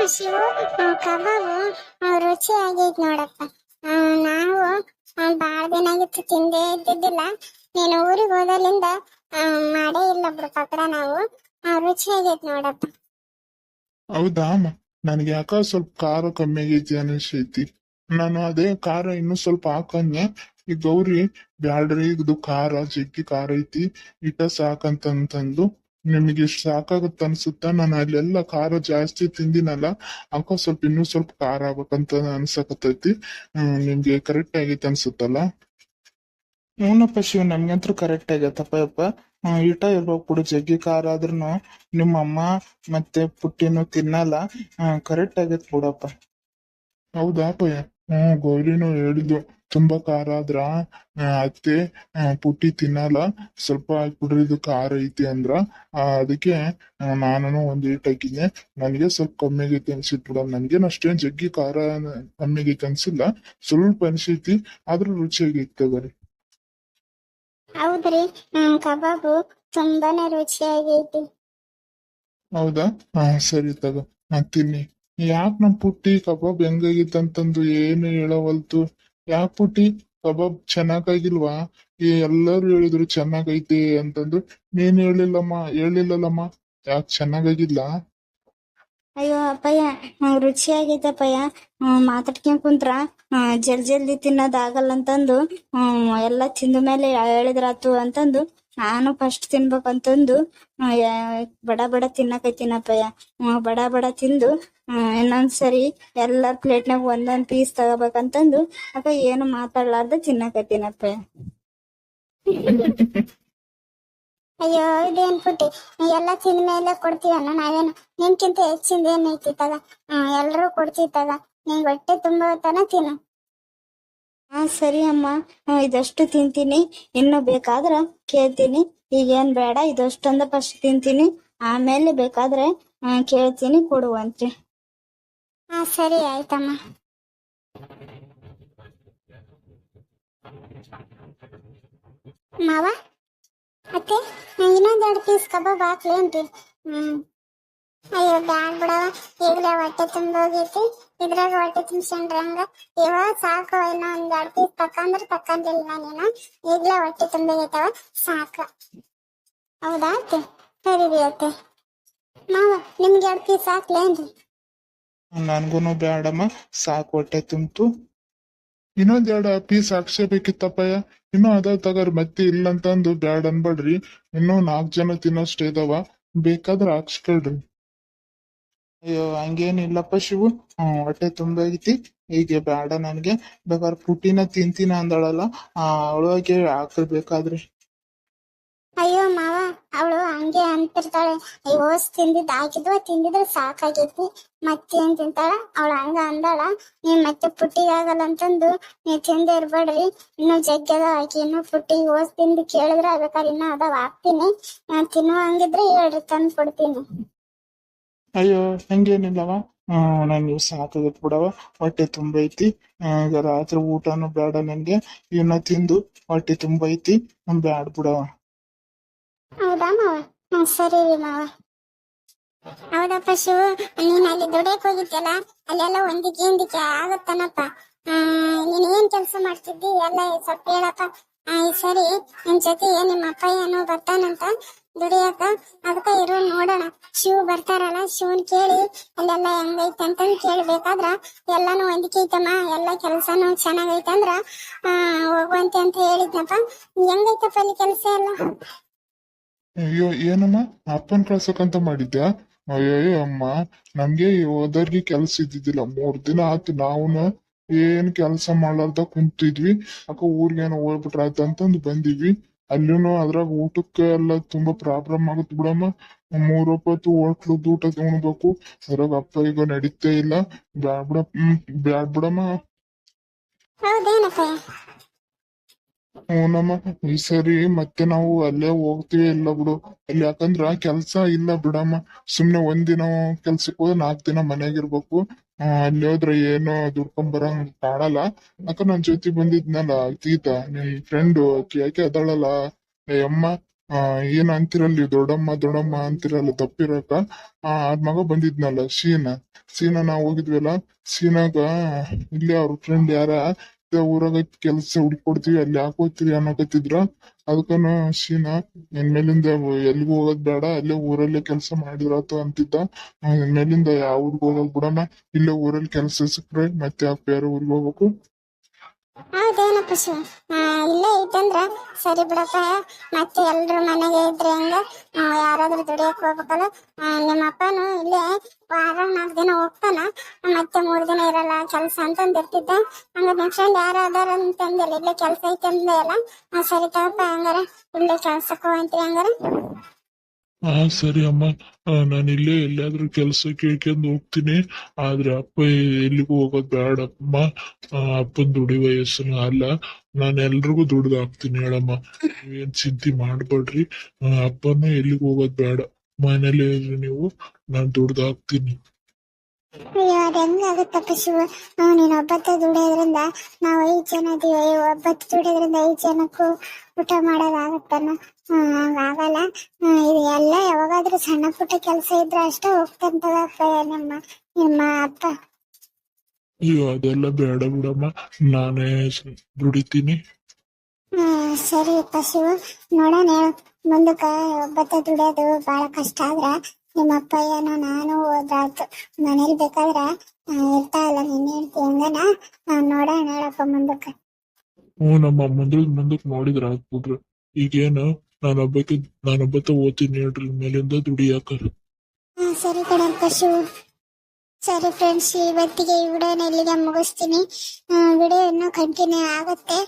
ಆ, ಕಬಾಬು? ಆ, ರುಚಿ ಆಗೈತ್ ನೋಡಪ್ಪ ನಾವು ಬಾಳ ದಿನ ಆಗಿತ್ತು ತಿಂದೇ ಇದ್ದಿದ್ದಿಲ್ಲ. ನೀನು ಊರಿಗೆ ಹೋದಲ್ಲಿಂದ ಆ, ಮಾಡೇ ಇಲ್ಲ ಬಿಡು ಪಕಡ ನಾವು. ರುಚಿಯಾಗೈತ್ ನೋಡಪ್ಪ. ಹೌದಾ ಅಮ್ಮ? ನನಗೆ ಯಾಕ ಸ್ವಲ್ಪ ಖಾರ ಕಮ್ಮಿ ಆಗೈತಿ ಅನಿಸೈತಿ ನಾನು ಅದೇ ಖಾರ ಇನ್ನೂ ಸ್ವಲ್ಪ ಹಾಕಂದೆ. ಈ ಗೌರಿ ಬ್ಯಾಡ್ರಿ ಇದು ಖಾರ ಜಗ್ಗಿ ಖಾರ ಐತಿ. ಇಟ ಸಾಕಂತಂತಂದು. ನಿಮಗೆ ಸಾಕಾಗುತ್ತ ಅನ್ಸುತ್ತ? ನಾನು ಅಲ್ಲೆಲ್ಲ ಖಾರ ಜಾಸ್ತಿ ತಿಂದಿನಲ್ಲ ಅಕ್ಕ ಸ್ವಲ್ಪ ಇನ್ನೂ ಸ್ವಲ್ಪ ಖಾರ ಆಗ್ಬೇಕಂತ ಅನ್ಸಕತೈತಿ ನಿಮ್ಗೆ ಕರೆಕ್ಟ್ ಆಗೈತೆ ಅನ್ಸುತ್ತಲ್ಲ? ಹ್ಞೂನಪ್ಪ ಶಿವ ನಮ್ಗಂತೂ ಕರೆಕ್ಟ್ ಆಗೈತಪ್ಪ ಯಪ್ಪ. ಇಟ ಇರ್ಬೇಕು ಕೂಡ ಜಗ್ಗಿ ಖಾರ ಆದ್ರೂ ನಿಮ್ಮ ಅಮ್ಮ ಮತ್ತೆ ಪುಟ್ಟಿನೂ ತಿನ್ನಲ್ಲ. ಕರೆಕ್ಟ್ ಆಗೈತ್ ಕೂಡಪ್ಪ ಹೌದಾ ಪಯ್ಯ ಹ್ಮ್ ಗೌರಿನೂ ಹೇಳಿದ್ಲು ತುಂಬಾ ಖಾರ ಆದ್ರ ಅತ್ತೆ ಪುಟ್ಟಿ ತಿನ್ನಲ್ಲ. ಸ್ವಲ್ಪ ಹಾಕ್ಬಿಡ್ರಿ ಇದು ಖಾರ ಐತಿ ಅಂದ್ರ ಅದಕ್ಕೆ ನಾನು ಒಂದ್ ಏಟ್ ಹಾಕಿದ್ನೆ. ನನಗೆ ಸ್ವಲ್ಪ ಕಮ್ಮಿ ಆಗೈತಿ ಅನ್ಸಿತ್ ಬಿಡ. ನನ್ಗೇನ್ ಅಷ್ಟೇನ್ ಜಗ್ಗಿ ಖಾರ ಕಮ್ಮಿ ಆಗೈತಿ ಅನ್ಸಿಲ್ಲ ಸ್ವಲ್ಪ ಅನ್ಸೈತಿ ಆದ್ರೂ ರುಚಿ ಆಗೈತಿ ತಗೋರಿ. ಹೌದ್ರಿ. ಕಬಾಬು ತುಂಬಾನೇ ರುಚಿಯಾಗೈತಿ. ಹೌದಾ? ಹಾ ಸರಿ ತಗೋ. ತಿನ್ನಿ. ಯಾಕ್ ನಮ್ ಪುಟ್ಟಿ ಕಬಾಬ್ ಹೆಂಗಾಗಿತ್ತಂತಂದು ಏನು ಹೇಳವಲ್ತು? ಯಾಕ್ ಪುಟ್ಟಿ ಕಬಾಬ್ ಚೆನ್ನಾಗಾಗಿಲ್ವಾ ಎಲ್ಲರೂ ಹೇಳಿದ್ರು ಚೆನ್ನಾಗೈತೆ ಅಂತಂದು. ನೀನ್ ಹೇಳಿಲ್ಲಮ್ಮ ಹೇಳಿಲ್ಲಲ್ಲಮ್ಮ. ಯಾಕ್ ಚೆನ್ನಾಗಾಗಿಲ್ಲ? ಅಯ್ಯೋ ಅಪ್ಪಯ್ಯ ಹ್ಮ್, ರುಚಿ ಆಗೈತಪ್ಪಯ್ಯ ಹ್ಮ್, ಮಾತಾಡ್ಕೊಂಡ್ ಕುಂತ್ರ ಜಲ್ ಜಲ್ದಿ ತಿನ್ನೋದಾಗಲ್ಲ ಅಂತಂದು ಎಲ್ಲ ತಿಂದ ಮೇಲೆ ಹೇಳಿದ್ರಾತು ಅಂತಂದು ನಾನು ಫಸ್ಟ್ ತಿನ್ಬೇಕಂತಂದು ಬಡ ಬಡ ತಿನ್ನಕೈತಿನಪ್ಪಯ್ಯ ಬಡ ಬಡ ತಿಂದು ಇನ್ನೊಂದ್ಸರಿ ಎಲ್ಲಾರ್ ಪ್ಲೇಟ್ನಾಗ ಒಂದೊಂದ್ ಪೀಸ್ ತಗೋಬೇಕಂತಂದು ಅಪ್ಪ ಏನು ಮಾತಾಡ್ಲಾರ್ದ ತಿನ್ನಕೈತಿನಪ್ಪಯ್ಯ ಅಯ್ಯೋ, ಇದೇನ್ ಪುಟ್ಟಿ? ಎಲ್ಲ ತಿಂದ ಮೇಲೆ ಕೊಡ್ತೀವನ್ನ ನಾವೇನು? ನಿನ್ಕಿಂತ ಹೆಚ್ಚಿಂದ ಏನೈತಿ ತಗ? ಹ್ಮ್ ಕೊಡ್ತಿತ್ತಲ್ಲ ತಗ ಹೊಟ್ಟೆ ತುಂಬ ತನ ತಿನ್ನು. ಹಾ, ಸರಿ ಅಮ್ಮ. ಇದಷ್ಟು ತಿಂತೀನಿ. ಇನ್ನು ಬೇಕಾದ್ರ ಕೇಳ್ತೀನಿ. ಈಗೇನ್ ಬೇಡ, ಇದಷ್ಟೊಂದ ಫಸ್ಟ್ ತಿಂತೀನಿ. ಆಮೇಲೆ ಬೇಕಾದ್ರೆ ಕೇಳ್ತೀನಿ ಕೊಡುವಂತ್ರಿ ಹಾ, ಸರಿ, ಆಯ್ತಮ್ಮ. ಮಾವ ಅತ್ತೆ ನಂಗ್ ಇನ್ನೊಂದ್ ಎರಡು ಪೀಸ್ ಕಬಾಬ್ ಹಾಕ್ಲೇನ್ರಿ? ಹ್ಮ್. ಅಯ್ಯೋ, ಬ್ಯಾಡ್ ಬಿಡವ ಈಗಲೇ ಹೊಟ್ಟೆ ತುಂಬೋಗೈತಿ ಇದ್ರಾಗ ಹೊಟ್ಟೆ ತುಂಬಿಸ್ಕೊಂಡ್ರೆ ಹಂಗ? ಇವಾಗ ಸಾಕು ಏನೋ ಒಂದ್ ಎರಡ್ ಪೀಸ್ ತಕಂದ್ರ ತಕಂದಿಲ್ಲ ನೀನು ಈಗಲೇ ಹೊಟ್ಟೆ ತುಂಬೋಗೈತವ ಸಾಕು. ಹೌದಾ, ಅತ್ತೆ? ಸರಿ ರೀ, ಅತ್ತೆ. ಮಾವ, ನಿಮ್ಗೆ ಎರಡ್ ಪೀಸ್ ಹಾಕ್ಲೇನ್ರಿ ನನ್ಗೂನು ಬ್ಯಾಡಮ್ಮ. ಸಾಕು, ಹೊಟ್ಟೆ ತುಂಬಿತು. ಇನ್ನೊಂದ್ ಎರಡು ಪೀಸ್ ಹಾಕ್ಸೇಬೇಕಿತ್ತಪ್ಪಯ್ಯ. ಇನ್ನೂ ಅದಾವ ತಗೋರಿ, ಮತ್ತೆ ಇಲ್ಲ ಅಂತಂದು ಬ್ಯಾಡ್ ಅನ್ಬೇಡ್ರಿ. ಇನ್ನೂ ನಾಲ್ಕು ಜನ ತಿನ್ನೋಷ್ಟು ಇದಾವ. ಬೇಕಾದ್ರೆ ಹಾಕ್ಸ್ಕೊಳ್ರಿ. ಅಯ್ಯೋ, ಹಂಗೇನಿಲ್ಲಪ್ಪ ಶಿವು. ಹ್ಮ್, ಹೊಟ್ಟೆ ತುಂಬೈತಿ ಹೀಗೆ ಬೇಡ ನನ್ಗೆ. ಬೇಕಾದ್ರೆ ಪುಟ್ಟಿನ ತಿಂತೀನ ಅಂದಳಲ್ಲ. ಆ, ಅವಳಿಗೆ ಹಾಕಬೇಕಾದ್ರೆ ಅಯ್ಯೋ, ಮಾವ, ಅವಳು ಹಂಗೆ ಅಂತಿರ್ತಾಳೆ. ಅಯ್ಯೋ ತಿಂದಿದ್ ಹಾಕಿದ್ವ, ತಿಂದಿದ್ರೆ ಸಾಕಾಗೈತಿ. ಮತ್ತೇನ್ ತಿಂತಾಳ? ಅವಳು ಹಂಗ ಅಂದಾಳ. ನೀವ್ ಮತ್ತೆ ಪುಟ್ಟಿಗೆ ಆಗಲ್ಲ ಅಂತಂದು ನೀವ್ ತಿಂದೆ ಇರ್ಬೇಡ್ರಿ. ಇನ್ನು ಜಗ್ಗದ ಹಾಕಿ ಇನ್ನು ಪುಟ್ಟಿಗೆ ಓಸ್ ತಿಂದು ಕೇಳಿದ್ರೆ ಬೇಕಾದ್ರೆ ಇನ್ನ ಅದಾವ. ಹಾಕ್ತೀನಿ. ನಾನ್ ತಿನ್ನುವ ಹಂಗಿದ್ರೆ ಹೇಳ್ರಿ ತಂದು ಕೊಡ್ತೀನಿ ಅಯ್ಯೋ ಹಂಗೇನಿಲ್ಲವ ನಾನು ನಂಗೆ ಸಾಕಾಗತ್ ಬಿಡವ ಹೊಟ್ಟೆ ತುಂಬೈತಿ ಈಗ ರಾತ್ರಿ ಊಟನು ಬೇಡ ನನ್ಗೆ ಇವನ್ನ ತಿಂದು ಹೊಟ್ಟೆ ತುಂಬೈತಿ ಬ್ಯಾಡ್ ಬಿಡವ. ಹೌದಾ ಮಾವ? ಮಾವ. ಹೌದಪ್ಪ ಶಿವು, ನೀನ್ ಅಲ್ಲಿ ದುಡಿಯಕ್ ಹೋಗಿದ್ಯಲ್ಲ? ಅಲ್ಲೆಲ್ಲ ಒಂದಿಕ್ಕೆ ಒಂದಿಗೆ ಆಗತ್ತನಪ್ಪ. ನೀನ್ ಏನ್ ಕೆಲಸ ಮಾಡ್ತಿದ್ದಿ? ಎಲ್ಲ ಸ್ವಲ್ಪ ಹೇಳಪ್ಪ. ಈ ಸರಿ, ನಿನ್ ಜೊತೆ ನಿಮ್ಮ ಅಪ್ಪ ಏನೋ ಬರ್ತಾನಂತ. ದುಡಿಯಕ ಅದಕ್ಕ ಇರು, ನೋಡೋಣ. ಶಿವ್ ಬರ್ತಾರಲ್ಲ, ಶಿವನ್ ಕೇಳಿ, ಅಲ್ಲೆಲ್ಲ ಹೆಂಗೈತೆ ಅಂತಂದ್ ಕೇಳ್ಬೇಕಾದ್ರ ಎಲ್ಲಾನು ಹೊಂದಿಕೈತಮ್ಮ ಎಲ್ಲ ಕೆಲ್ಸಾನು ಚೆನ್ನಾಗೈತಂದ್ರ ಆ, ಹೋಗುವಂತೆ ಅಂತ ಹೇಳಿದ್ನಪ್ಪ. ಹೆಂಗೈತಪ್ಪ ಅಲ್ಲಿ ಕೆಲಸ ಎಲ್ಲ? ಅಯ್ಯೋ, ಏನಮ್ಮ? ಅಪ್ಪನ್ ಕಳ್ಸಕಂತ ಮಾಡಿದ್ಯಾ? ಅಯ್ಯೋ ಅಮ್ಮ ನಮ್ಗೆ ಓದೋರ್ಗೆ ಕೆಲ್ಸ ಇದ್ದಿದ್ದಿಲ್ಲ. ಮೂರ್ ದಿನ ಆತು ನಾವುನ ಏನ್ ಕೆಲ್ಸ ಮಾಡ್ಲಾರ್ದ ಕುಂತಿದ್ವಿ. ಅಕ್ಕ ಊರ್ಗೇನೋ ಹೋಗ್ಬಿಟ್ರ ಆಯ್ತಂತಂದು ಬಂದಿವಿ ಅಲ್ಲಿನೂ ಅದ್ರಾಗ ಊಟಕ್ಕೆ ಎಲ್ಲ ತುಂಬಾ ಪ್ರಾಬ್ಲಮ್ ಆಗುತ್ತೆ ಬಿಡಮ್ಮ. ಮೂರ್ ರೂಪಾಯಿ ಹೋಟ್ಲದ್ ಊಟ ತಗೊಳ್ಬೇಕು. ಅದ್ರಾಗ ಅಪ್ಪ ಈಗ ನಡೀತೇ ಇಲ್ಲ. ಬ್ಯಾಡ್ ಬಿಡ ಬ್ಯಾಡ್ ಬಿಡಮ್ಮ. ಹ್ಞೂನಮ್ಮ ಈ ಸರಿ ಮತ್ತೆ ನಾವು ಅಲ್ಲೇ ಹೋಗ್ತೀವಿ ಇಲ್ಲ ಬಿಡು. ಅಲ್ಲಿ ಯಾಕಂದ್ರ ಕೆಲ್ಸ ಇಲ್ಲ ಬಿಡಮ್ಮ. ಸುಮ್ನೆ ಒಂದಿನ ಕೆಲ್ಸಕ್ಕೆ ಹೋದ್ರೆ ನಾಲ್ಕು ದಿನ ಮನೆಯಾಗಿರ್ಬೇಕು ಆ, ಅಲ್ಲಿ ಹೋದ್ರೆ ಏನೋ ದುಡ್ಕೊಂಡ್ ಬರಂಗ್ ಕಾಣಲ್ಲ. ಅಕ್ಕ ನನ್ ಜೊತೆ ಬಂದಿದ್ನಲ್ಲ ತೀತ ನಿನ್ ಫ್ರೆಂಡ್ ಯಾಕೆ ಅದಳಲ್ಲ? ಅಮ್ಮ ಏನ್ ಅಂತಿರಲ್ಲ ದೊಡ್ಡಮ್ಮ ದೊಡ್ಡಮ್ಮ ಅಂತಿರಲ್ಲ ತಪ್ಪಿರಕ್ಕ ಆ ಮಗ ಬಂದಿದ್ನಲ್ಲ ಸೀನಾ ಸೀನಾ ನಾವ್ ಹೋಗಿದ್ವಲ್ಲ ಸೀನಾಗ ಇಲ್ಲಿ ಅವ್ರ ಫ್ರೆಂಡ್ ಯಾರ? ಊರಾಗ ಕೆಲ್ಸ ಹುಡ್ಕೊಡ್ತಿವಿ ಅಲ್ಲಿ ಹಾಕೋತೀರಿ ಅನ್ನಕತ್ತಿದ್ರ ಅದಕ್ಕನ ಶೀನ ನಿನ್ ಮೇಲಿಂದ ಎಲ್ಲಿಗೂ ಹೋಗೋದ್ ಬೇಡ ಅಲ್ಲೇ ಊರಲ್ಲೇ ಕೆಲಸ ಮಾಡಿದ್ರಾತು ಅಂತಿದ್ದ. ಆ, ಇನ್ ಮೇಲಿಂದ ಯಾವ ಊರ್ಗ್ ಹೋಗೋದ್ ಬಿಡಮ್ಮ ಇಲ್ಲೇ ಊರಲ್ಲಿ ಕೆಲಸ ಸಿಕ್ರೆ ಮತ್ತೆ ಯಾಕೆ ಬೇರೆ ಊರಿಗೆ ಹೋಗ್ಬೇಕು? ಶಿವ ಆ, ಇಲ್ಲೇ ಐತಂದ್ರ ಸರಿ ಬಿಡಪ್ಪ. ಮತ್ತೆ ಎಲ್ರು ಮನೆಗೆ ಇದ್ರೆ ಹಂಗ? ಯಾರಾದ್ರೂ ದುಡಿಯಕ್ ಹೋಗ್ಬೇಕಲ್ಲ? ನಿಮ್ಮ ಅಪ್ಪನು ಇಲ್ಲೇ ವಾರ ನಾಲ್ಕು ದಿನ ಹೋಗ್ತಾನ. ಮತ್ತೆ ಮೂರು ದಿನ ಇರಲ್ಲ ಕೆಲ್ಸ ಅಂತಂದಿರ್ತಿದ್ದ ಹಂಗ ನಿಮ್ ಫ್ರೆಂಡ್ ಯಾರು ಅದಾರ ಅಂತಂದಿಲ್ಲ ಇಲ್ಲೇ ಕೆಲ್ಸ ಐತೆ ಅಂದೆ ಸರಿ ತಗಪ್ಪ ಹಂಗಾರ. ಇಲ್ಲೇ ಕೆಲ್ಸಕ್ಕೆ ಹೋಗಂತ್ರಿ ಹಂಗಾರ. ಹಾ ಸರಿ ಅಮ್ಮ. ನಾನು ಇಲ್ಲೇ ಎಲ್ಲಾದ್ರೂ ಕೆಲಸ ಕೇಳ್ಕೊಂಡು ಹೋಗ್ತೀನಿ. ಆದ್ರೆ ಅಪ್ಪ ಎಲ್ಲಿಗೂ ಹೋಗೋದ್ ಬೇಡಮ್ಮ ಅಪ್ಪನ್ ದುಡಿ ವಯಸ್ಸನ ಅಲ್ಲ. ನಾನು ಎಲ್ರಿಗೂ ದುಡ್ದು ಹಾಕ್ತೀನಿ ಹೇಳಮ್ಮ. ನೀವೇನ್ ಚಿಂತೆ ಮಾಡ್ಬೇಡ್ರಿ. ಅಪ್ಪನು ಎಲ್ಲಿಗೂ ಹೋಗೋದ್ ಬೇಡ ಮನೇಲಿ ಇರ್ರಿ ನೀವು, ನಾನ್ ದುಡ್ದು ಹಾಕ್ತೀನಿ ಅಯ್ಯೋ ಅದ್ ಹೆಂಗಾಗುತ್ತಪ್ಪ ಶಿವ ನಾವು ನೀನ್ ಒಬ್ಬತ್ತ ದುಡಿಯೋದ್ರಿಂದ ನಾವು ಐದ್ ಜನ ಇದೀವಿ. ಒಬ್ಬತ್ತು ದುಡಿಯೋದ್ರಿಂದ ಐದ್ ಜನಕ್ಕೂ ಊಟ ಮಾಡೋದಾಗತ್ತನ? ಹಂಗಾಗಲ್ಲ ಹ್ಮ್, ಇದು ಎಲ್ಲ ಯಾವಾಗಾದ್ರೂ ಸಣ್ಣ ಪುಟ್ಟ ಕೆಲಸ ಇದ್ರೆ ಅಷ್ಟೇ ಹೋಗ್ತಂತದಪ್ಪ ನಿಮ್ಮ ನಿಮ್ಮ ಅಪ್ಪ. ಅಯ್ಯೋ ಅದೆಲ್ಲ ಬೇಡ ಬಿಡಮ್ಮ. ನಾನೇ ಸ್- ದುಡಿತೀನಿ. ಹ್ಮ್ ಸರಿ ಅಪ್ಪ ಶಿವ ನೋಡೋಣ. ಮುಂದಕ್ಕ ಒಬ್ಬತ್ತ ದುಡಿಯೋದು ಬಹಳ ಕಷ್ಟ ಆದ್ರ ನಿಮ್ಮ ಅಪ್ಪ ಏನೋ ನಾನು ಹೋದ್ರಾತು ಮನೇಲಿ ಬೇಕಾದ್ರ ಆ, ಇರ್ತಾವಲ್ಲ ನಿನ್ನ ಹೇಳ್ತಿ ಹಂಗನ? ನೋಡೋಣ ಹೇಳಪ್ಪ ಮುಂದಕ್ಕೆ. ಹ್ಞೂ ನಮ್ಮ ಮುಂದಿಲ್ ಮುಂದಕ್ಕೆ ನೋಡಿದ್ರ ಆಗ್ಬಿಡ್ರಿ ಈಗೇನ ನಾನೊಬ್ಬಕ್ಕೆ ನಾನೊಬ್ಬತ್ತ ಓದ್ತೀನಿ ಹೇಳ್ರಿ ಮೇಲಿಂದ ದುಡಿಯಾಕ. ಹಾ ಸರಿ ಕಣಪ್ಪ ಶಿವು ಸರಿ ಫ್ರೆಂಡ್ಸ್ ಇವತ್ತಿಗೆ ಈ ವಿಡಿಯೋನ ಇಲ್ಲಿಗೆ ಮುಗಿಸ್ತೀನಿ. ವಿಡಿಯೋ ಕಂಟಿನ್ಯೂ ಆಗುತ್ತೆ.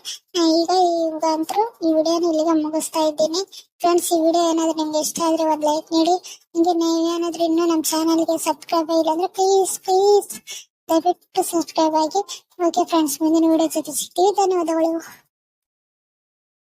ಈಗ ಈಗಂತರೂ ಈ ವಿಡಿಯೋನ ಇಲ್ಲಿಗೆ ಮುಗಿಸ್ತಾ ಇದ್ದೀನಿ. ಫ್ರೆಂಡ್ಸ್ ಈ ವಿಡಿಯೋ ಏನಾದ್ರೂ ನಿಮ್ಗೆ ಇಷ್ಟ ಆದ್ರೆ ಒಂದು ಲೈಕ್ ನೀಡಿ. ಹಿಂಗೆ ನೀವೇನಾದ್ರೂ ಇನ್ನೂ ನಮ್ಮ ಚಾನಲ್ಗೆ ಸಬ್ಸ್ಕ್ರೈಬ್ ಇಲ್ಲ ಅಂದ್ರೆ ಪ್ಲೀಸ್ ಪ್ಲೀಸ್ ದಯವಿಟ್ಟು ಸಬ್ಸ್ಕ್ರೈಬ್ ಆಗಿ. ಓಕೆ ಫ್ರೆಂಡ್ಸ್ ಮುಂದಿನ ವಿಡಿಯೋ ಜೊತೆ ಸಿಗ್ತೀವಿ. ಧನ್ಯವಾದಗಳು.